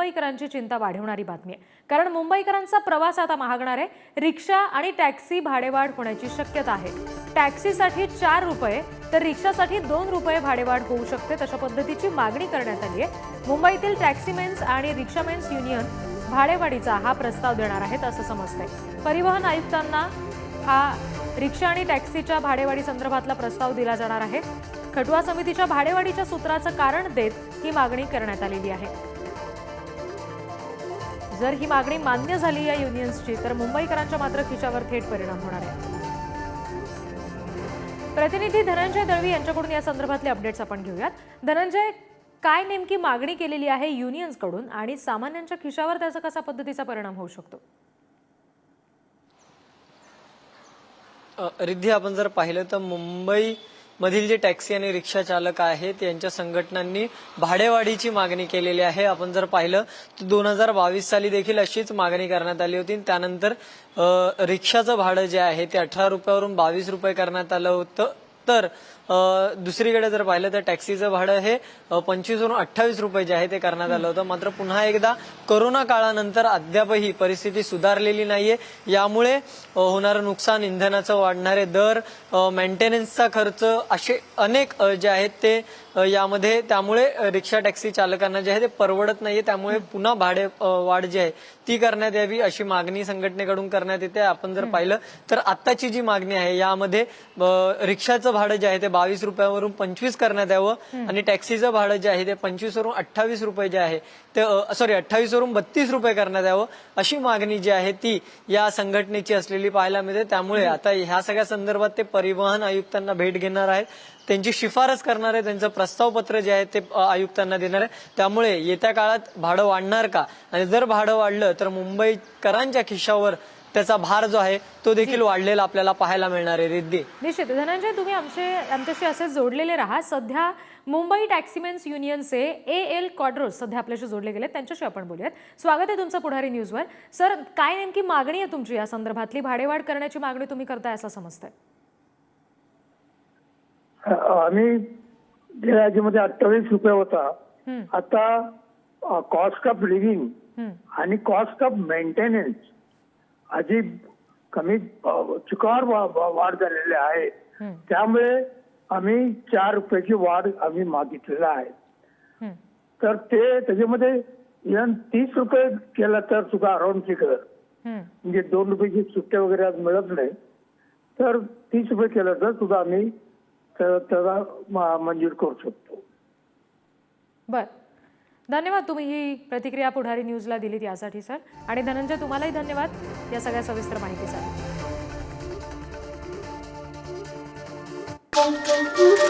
मुंबईकरांची चिंता वाढवणारी बातमी आहे. कारण मुंबईकरांचा प्रवास आता महागणार आहे. रिक्षा आणि टॅक्सी भाडेवाढ होण्याची शक्यता आहे. टॅक्सीसाठी चार रुपये तर रिक्षासाठी दोन रुपये भाडेवाढ होऊ शकते तशा पद्धतीची मागणी करण्यात आली आहे. मुंबईतील टॅक्सीमेन्स आणि रिक्षामेन्स युनियन भाडेवाढीचा हा प्रस्ताव देणार आहेत असं समजतंय. परिवहन आयुक्तांना हा रिक्षा आणि टॅक्सीच्या भाडेवाढी संदर्भातला प्रस्ताव दिला जाणार आहे. खटुआ समितीच्या भाडेवाढीच्या सूत्राचं कारण देत ही मागणी करण्यात आलेली आहे. जर ही मागणी मान्य झाली या युनियन्सची तर मुंबईकरांच्या मात्र खिशावर थेट परिणाम होणार आहे. प्रतिनिधी धनंजय दळवी यांच्याकडून या संदर्भातले अपडेट्स आपण घेऊयात. धनंजय काय नेमकी मागणी केलेली आहे युनियन्सकडून आणि सामान्यांच्या खिशावर त्याचा कसा पद्धतीचा परिणाम होऊ शकतो? रिद्धी आपण जर पाहिलं तर मुंबई मधील जे टॅक्सी आणि रिक्षा चालक आहेत यांच्या संघटनांनी भाडेवाढीची मागणी केलेली आहे. आपण जर पाहिलं तर दोन हजार बावीस साली देखील अशीच मागणी करण्यात आली होती. त्यानंतर रिक्षाचं भाडं जे आहे ते अठरा रुपयावरून बावीस रुपये करण्यात आलं होतं. तर दुसरीकडे जर पाहिलं तर टॅक्सीचं भाडं हे पंचवीसवरून अठ्ठावीस रुपये जे आहे ते करण्यात आलं होतं. मात्र पुन्हा एकदा करोना काळानंतर अद्यापही परिस्थिती सुधारलेली नाहीये. यामुळे होणारं नुकसान इंधनाचं वाढणारे दर मेंटेनन्सचा खर्च असे अनेक जे आहेत ते यामध्ये त्यामुळे रिक्षा टॅक्सी चालकांना जे आहे ते परवडत नाहीये. त्यामुळे पुन्हा भाडे वाढ जी आहे ती करण्यात यावी अशी मागणी संघटनेकडून करण्यात येते आपण जर पाहिलं तर आत्ताची जी मागणी आहे यामध्ये रिक्षाचं भाडं जे आहे ते बावीस रुपयावरून पंचवीस करण्यात यावं आणि टॅक्सीचं भाडं जे आहे ते पंचवीस वरून अठ्ठावीस रुपये जे आहे ते सॉरी अठ्ठावीस वरून बत्तीस रुपये करण्यात यावं अशी मागणी जी आहे ती या संघटनेची असलेली पाहायला मिळते. त्यामुळे आता ह्या सगळ्या संदर्भात ते परिवहन आयुक्तांना भेट घेणार आहेत. त्यांची शिफारस करणार आहे त्यांचं प्रस्ताव पत्र जे आहे ते आयुक्तांना देणार आहे. त्यामुळे येत्या काळात भाडं वाढणार का? आणि जर भाडं वाढलं तर मुंबईकरांच्या खिशावर त्याचा भार जो आहे तो देखील वाढलेला आपल्याला पाहायला मिळणार आहे रिद्धी. निश्चित. धनंजय तुम्ही आमचे आमच्याशी असे जोडलेले राहा. सध्या मुंबई टॅक्सीमेन्स युनियनचे ए एल कॉड्रोस सध्या आपल्याशी जोडले गेले त्यांच्याशी आपण बोलूयात. स्वागत आहे तुमचं पुढारी न्यूजवर. सर काय नेमकी मागणी आहे तुमची या संदर्भातली? भाडेवाढ करण्याची मागणी तुम्ही करताय असं समजतंय. आम्ही गेल्या याच्यामध्ये अठ्ठावीस रुपये होता. आता कॉस्ट ऑफ लिव्हिंग आणि कॉस्ट ऑफ मेंटेनन्स अशी कमी चुकार वाढ झालेली आहे. त्यामुळे आम्ही चार रुपयाची वाढ आम्ही मागितलेला आहे. तर ते त्याच्यामध्ये इव्हन तीस रुपये केला तर सुद्धा अराउंड फिगर. म्हणजे दोन रुपयाची सुट्ट्या वगैरे आज मिळत नाही. तर तीस रुपये केलं तर सुद्धा आम्ही तर त्याला मंजूर करू शकतो. बर. धन्यवाद तुम्ही ही प्रतिक्रिया पुढारी न्यूजला दिलीत यासाठी सर. आणि धनंजय तुम्हालाही धन्यवाद या सगळ्या सविस्तर माहितीसाठी.